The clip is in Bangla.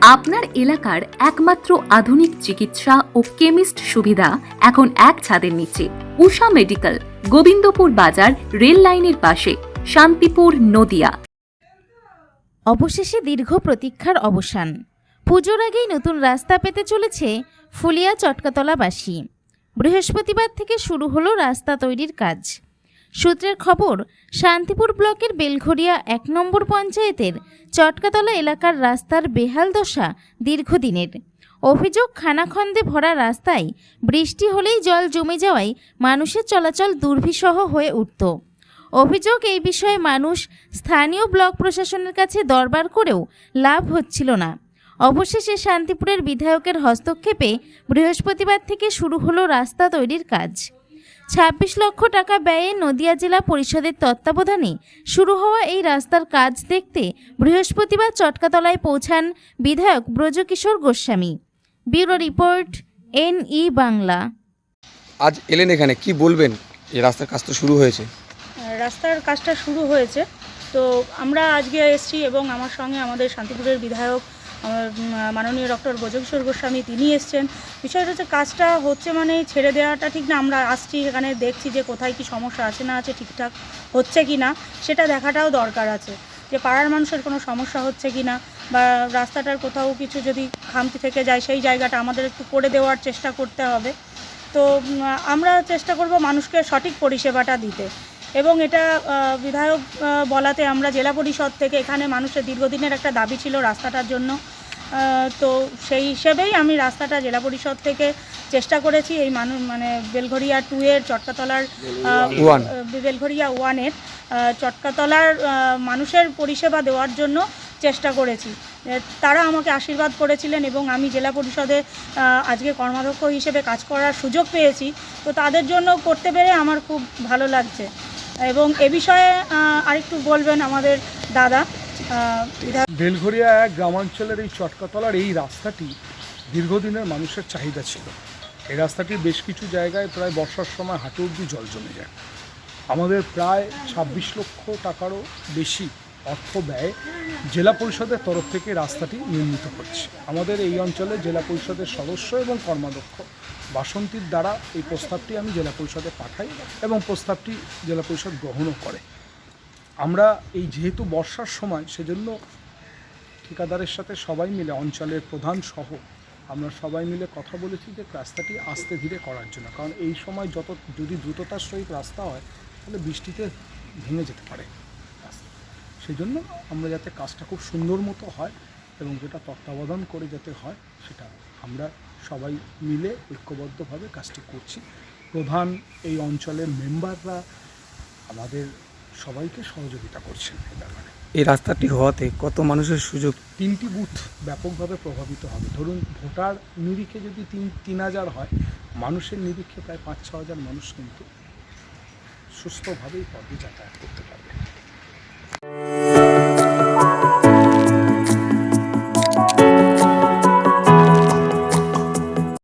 আপনার এলাকার একমাত্র আধুনিক চিকিৎসা ও কেমিস্ট সুবিধা এখন এক ছাদের নিচে। উষা মেডিকেল, গোবিন্দপুর বাজার, রেল লাইনের পাশে, শান্তিপুর, নদিয়া। অবশেষে দীর্ঘ প্রতীক্ষার অবসান। পুজোর আগেই নতুন রাস্তা পেতে চলেছে ফুলিয়া চটকাতলাবাসী। বৃহস্পতিবার থেকে শুরু হলো রাস্তা তৈরির কাজ। সূত্রের খবর, শান্তিপুর ব্লকের বেলঘরিয়া এক নম্বর পঞ্চায়েতের চটকাতলা এলাকার রাস্তার বেহাল দশা দীর্ঘদিনের। অভিযোগ, খানাখন্দে ভরা রাস্তায় বৃষ্টি হলেই জল জমে যাওয়ায় মানুষের চলাচল দুর্বিষহ হয়ে উঠত। অভিযোগ, এই বিষয়ে মানুষ স্থানীয় ব্লক প্রশাসনের কাছে দরবার করেও লাভ হচ্ছিল না। অবশেষে শান্তিপুরের বিধায়কের হস্তক্ষেপে বৃহস্পতিবার থেকে শুরু হলো রাস্তা তৈরির কাজ। ছাব্বিশ লক্ষ টাকা ব্যয়ে নদিয়া জেলা পরিষদের তত্ত্বাবধানে শুরু হওয়া এই রাস্তার কাজ দেখতে বৃহস্পতিবার চটকাতলায় পৌঁছান বিধায়ক Brajakishore Goswami. Bureau report N E Bangla. আজ এলেন এখানে কি বলবেন? এই রাস্তার কাজ তো শুরু হয়েছে। রাস্তার কাজটা শুরু হয়েছে। তো আমরা আজকে এসেছি এবং আমার সঙ্গে আমাদের শান্তিপুরের বিধায়ক আমার, মাননীয় ডক্টর ব্রজকিশোর গোস্বামী তিনি এসছেন। বিষয়টা হচ্ছে কাজটা হচ্ছে মানে ছেড়ে দেওয়াটা ঠিক না আমরা আসছি এখানে দেখছি যে কোথায় কি সমস্যা আছে না আছে ঠিকঠাক হচ্ছে কি না সেটা দেখাটাও দরকার আছে। যে পাড়ার মানুষের কোনো সমস্যা হচ্ছে কি না বা রাস্তাটার কোথাও কিছু যদি খামতি থেকে যায় সেই জায়গাটা আমাদের একটু করে দেওয়ার চেষ্টা করতে হবে। তো আমরা চেষ্টা করব মানুষকে সঠিক পরিষেবাটা দিতে। এবং এটা বিধায়ক বলাতে আমরা জেলা পরিষদ থেকে এখানে মানুষের দীর্ঘদিনের একটা দাবি ছিল রাস্তাটার জন্য। তো সেই হিসেবেই আমি রাস্তাটা জেলা পরিষদ থেকে চেষ্টা করেছি এই মানুষ মানে বেলঘরিয়া টু এর চটকাতলার বেলঘরিয়া ওয়ানের চটকাতলার মানুষের পরিষেবা দেওয়ার জন্য চেষ্টা করেছি। তারা আমাকে আশীর্বাদ করেছিলেন এবং আমি জেলা পরিষদে আজকে কর্মাধ্যক্ষ হিসেবে কাজ করার সুযোগ পেয়েছি। তো তাদের জন্য করতে পেরে আমার খুব ভালো লাগছে। এবং এ বিষয়ে আরেকটু বলবেন আমাদের দাদা বেলঘরিয়া গ্রামাঞ্চলের এই চটকাতলার এই রাস্তাটি দীর্ঘদিনের মানুষের চাহিদা ছিল। এই রাস্তাটি বেশ কিছু জায়গায় প্রায় বর্ষার সময় হাঁটু অব্দি জল জমে যায়। আমাদের প্রায় ছাব্বিশ লক্ষ টাকারও বেশি অর্থ ব্যয় জেলা পরিষদের তরফ থেকে রাস্তাটি নির্মিত হচ্ছে। আমাদের এই অঞ্চলে জেলা পরিষদের সদস্য এবং কর্মাধ্যক্ষ বাসন্তীর দ্বারা এই প্রস্তাবটি আমি জেলা পরিষদে পাঠাই এবং প্রস্তাবটি জেলা পরিষদ গ্রহণও করে। আমরা এই যেহেতু বর্ষার সময়, সেজন্য ঠিকাদারের সাথে সবাই মিলে, অঞ্চলের প্রধান সহ, আমরা সবাই মিলে কথা বলেছি যে রাস্তাটি আস্তে ধীরে করার জন্য। কারণ এই সময় যত, যদি দ্রুততার সহিত রাস্তা হয়, তাহলে বৃষ্টিতে ভেঙে যেতে পারে। সেই জন্য আমরা যাতে কাজটা খুব সুন্দর মতো হয় এবং যেটা তত্ত্বাবধান করে যাতে হয় সেটা আমরা সবাই মিলে ঐক্যবদ্ধভাবে কাজটি করছি। প্রধান এই অঞ্চলের মেম্বাররা আমাদের সবাইকে সহযোগিতা করছেন এই ব্যাপারে। এই রাস্তাটি হওয়াতে কত মানুষের সুযোগ? তিনটি বুথ ব্যাপকভাবে প্রভাবিত হবে। ধরুন ভোটার নিরিখে যদি তিন তিন হাজার হয় মানুষের নিরিখে প্রায় পাঁচ ছ হাজার মানুষ কিন্তু সুস্থভাবেই পদে যাতায়াত করতে পারবে। Bye.